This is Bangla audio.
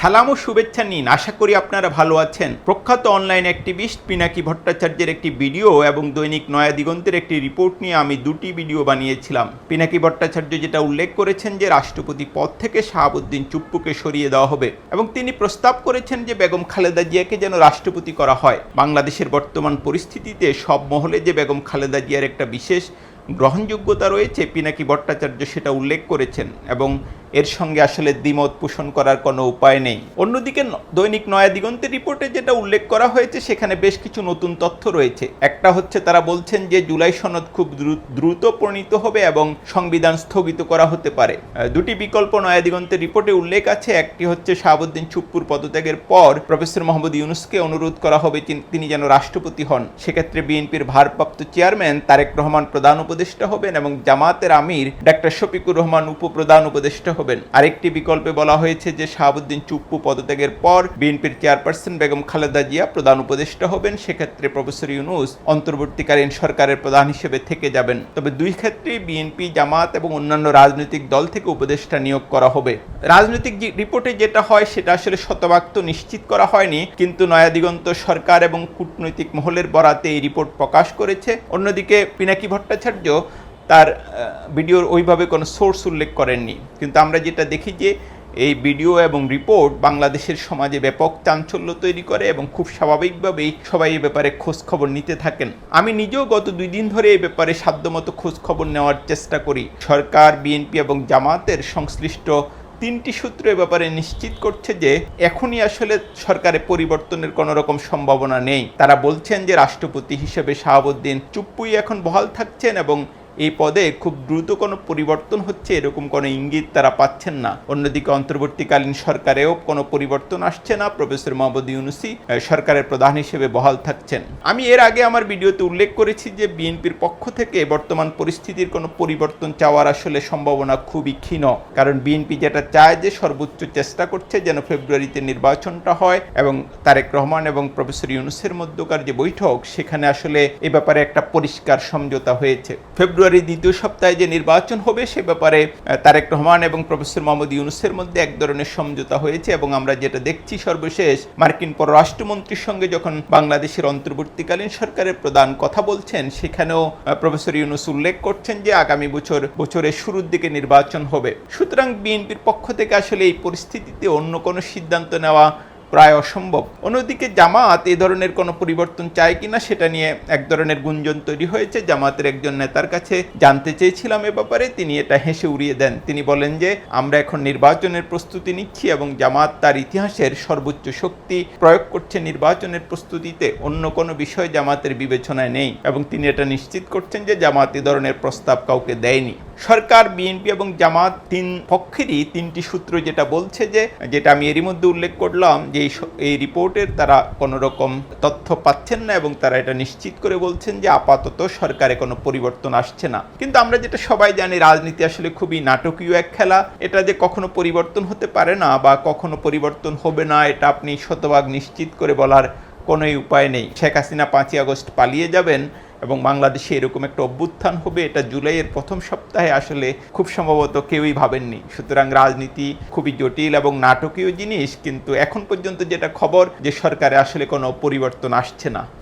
সালাম ও শুভেচ্ছা নিন। আশা করি আপনারা ভালো আছেন। প্রখ্যাত অনলাইন অ্যাক্টিভিস্ট পিনাকি ভট্টাচার্যের একটি ভিডিও এবং দৈনিক নয়া দিগন্তের একটি রিপোর্ট নিয়ে আমি দুটি ভিডিও বানিয়েছিলাম। পিনাকি ভট্টাচার্য যেটা উল্লেখ করেছেন যে, রাষ্ট্রপতি পদ থেকে শাহাবুদ্দিন চুপ্পুকে সরিয়ে দেওয়া হবে এবং তিনি প্রস্তাব করেছেন যে, বেগম খালেদা জিয়াকে যেন রাষ্ট্রপতি করা হয়। বাংলাদেশের বর্তমান পরিস্থিতিতে সব মহলে যে, বেগম খালেদা জিয়ার একটা বিশেষ গ্রহণযোগ্যতা রয়েছে পিনাকি ভট্টাচার্য সেটা উল্লেখ করেছেন এবং এর সঙ্গে আসলে দ্বিমত পোষণ করার কোনো উপায় নেই। অন্যদিকে দৈনিক নয়া দিগন্তের রিপোর্টে যেটা উল্লেখ করা হয়েছে, সেখানে বেশ কিছু নতুন তথ্য রয়েছে। একটা হচ্ছে, তারা বলছেন যে জুলাই সনদ খুব দ্রুত প্রণীত হবে এবং সংবিধান স্থগিত করা হতে পারে। দুটি বিকল্প নয়া দিগন্তের রিপোর্টে উল্লেখ আছে। একটি হচ্ছে, শাহাবুদ্দিন চুপ্পুর পদত্যাগের পর প্রফেসর মোহাম্মদ ইউনুসকে অনুরোধ করা হবে তিনি যেন রাষ্ট্রপতি হন। সেক্ষেত্রে বিএনপির ভারপ্রাপ্ত চেয়ারম্যান তারেক রহমান প্রধান উপদেষ্টা হবেন এবং জামাতের আমির ডাক্তার শফিকুর রহমান উপপ্রধান উপদেষ্টা হবেন। আরেকটি বিকল্পে বলা হয়েছে যে শাহাবুদ্দিন চুপ্পু পদত্যাগের পর বিএনপির চেয়ারপারসন বেগম খালেদা জিয়া প্রধান উপদেষ্টা হবেন। সেক্ষেত্রে প্রফেসর ইউনুস অন্তর্বর্তীকালীন সরকারের প্রধান হিসেবে থেকে যাবেন। তবে দুই ক্ষেত্রেই বিএনপি, জামাত এবং অন্যান্য রাজনৈতিক দল থেকে উপদেষ্টা নিয়োগ করা হবে। রাজনৈতিক রিপোর্টে যেটা হয় সেটা আসলে শতভাগ তো নিশ্চিত করা হয়নি। কিন্তু নয়া দিগন্ত সরকার এবং কূটনৈতিক মহলের বরাতে এই রিপোর্ট প্রকাশ করেছে। অন্যদিকে পিনাকি ভট্টাচার্য তার আহ, ভিডিওর ওইভাবে কোনো সোর্স উল্লেখ করেননি। কিন্তু আমরা যেটা দেখি যে এই ভিডিও এবং রিপোর্ট বাংলাদেশের সমাজে ব্যাপক চাঞ্চল্য তৈরি করে এবং খুব স্বাভাবিকভাবেই সবাই এ ব্যাপারে খোঁজ খবর নিতে থাকেন। আমি নিজেও গত দুই দিন ধরে এই ব্যাপারে সাধ্যমতো খোঁজ খবর নেওয়ার চেষ্টা করি। সরকার বিএনপি এবং জামাতের সংশ্লিষ্ট তিনটি সূত্র এ ব্যাপারে নিশ্চিত করছে যে, এখনই আসলে সরকারে পরিবর্তনের কোনো রকম সম্ভাবনা নেই। তারা বলছেন যে, রাষ্ট্রপতি হিসেবে শাহাবুদ্দিন চুপ্পুই এখন বহাল থাকছেন এবং এই পদে খুব দ্রুত কোনো পরিবর্তন হচ্ছে এরকম কোনো ইঙ্গিত তারা পাচ্ছেন না। অন্যদিকে অন্তর্বর্তীকালীন সরকারেও কোনো পরিবর্তন আসছে না। প্রফেসর মোহাম্মদ ইউনুসি সরকারের প্রধান হিসেবে বহাল থাকছেন। আমি এর আগে আমার ভিডিওতে উল্লেখ করেছি যে বিএনপির পক্ষ থেকে বর্তমান পরিস্থিতির কোনো পরিবর্তন চাওয়ার আসলে সম্ভাবনা খুবই ক্ষীণ। কারণ বিএনপি যেটা চায় যে সর্বোচ্চ চেষ্টা করছে যেন ফেব্রুয়ারিতে নির্বাচনটা হয় এবং তারেক রহমান এবং প্রফেসর ইউনুসের মধ্যকার যে বৈঠক, সেখানে আসলে এ ব্যাপারে একটা পরিষ্কার সমঝোতা হয়েছে। ফেব্রুয়ারি দ্বিতীয় সপ্তাহে যে নির্বাচন হবে সে ব্যাপারে তারেক রহমান এবং প্রফেসর মোহাম্মদ ইউনুসের মধ্যে এক ধরনের সমঝোতা হয়েছে এবং আমরা যেটা দেখছি সর্বশেষ, মার্কিন পররাষ্ট্রমন্ত্রীর সঙ্গে যখন বাংলাদেশের অন্তর্বর্তীকালীন সরকারের প্রধান কথা বলছেন, সেখানেও প্রফেসর ইউনুস উল্লেখ করছেন যে আগামী বছর, বছরের শুরুর দিকে নির্বাচন হবে। সুতরাং বিএনপির পক্ষ থেকে আসলে এই পরিস্থিতিতে অন্য কোনো সিদ্ধান্ত নেওয়া প্রায় অসম্ভব। অন্যদিকে জামাত এ ধরনের কোনো পরিবর্তন চায় কিনা সেটা নিয়ে এক ধরনের গুঞ্জন তৈরি হয়েছে। জামাতের একজন নেতার কাছে জানতে চেয়েছিলাম এ ব্যাপারে, তিনি এটা হেসে উড়িয়ে দেন। তিনি বলেন যে, আমরা এখন নির্বাচনের প্রস্তুতি নিচ্ছি এবং জামাত তার ইতিহাসের সর্বোচ্চ শক্তি প্রয়োগ করছে নির্বাচনের প্রস্তুতিতে। অন্য কোনো বিষয় জামাতের বিবেচনায় নেই। এবং তিনি এটা নিশ্চিত করছেন যে, জামাত এ ধরনের প্রস্তাব কাউকে দেয়নি। সরকার, বিএনপি এবং জামাত তিন পক্ষেরই তিনটি সূত্র যেটা বলছে যে, যেটা আমি এরই মধ্যে উল্লেখ করলাম যে এই রিপোর্টের তারা কোনো রকম তথ্য পাচ্ছেন না এবং তারা এটা নিশ্চিত করে বলছেন যে আপাতত সরকারে কোনো পরিবর্তন আসছে না। কিন্তু আমরা যেটা সবাই জানি, রাজনীতি আসলে খুবই নাটকীয় এক খেলা। এটা যে কখনো পরিবর্তন হতে পারে না বা কখনো পরিবর্তন হবে না, এটা আপনি শতভাগ নিশ্চিত করে বলার কোনোই উপায় নেই। শেখ হাসিনা পাঁচই আগস্ট পালিয়ে যাবেন। এবং বাংলাদেশে এরকম একটা অভ্যুত্থান হবে, এটা জুলাইয়ের প্রথম সপ্তাহে আসলে খুব সম্ভবত কেউই ভাবেননি। সুতরাং রাজনীতি খুবই জটিল এবং নাটকীয় জিনিস, কিন্তু এখন পর্যন্ত যেটা খবর, যে সরকারে আসলে কোনো পরিবর্তন আসছে না।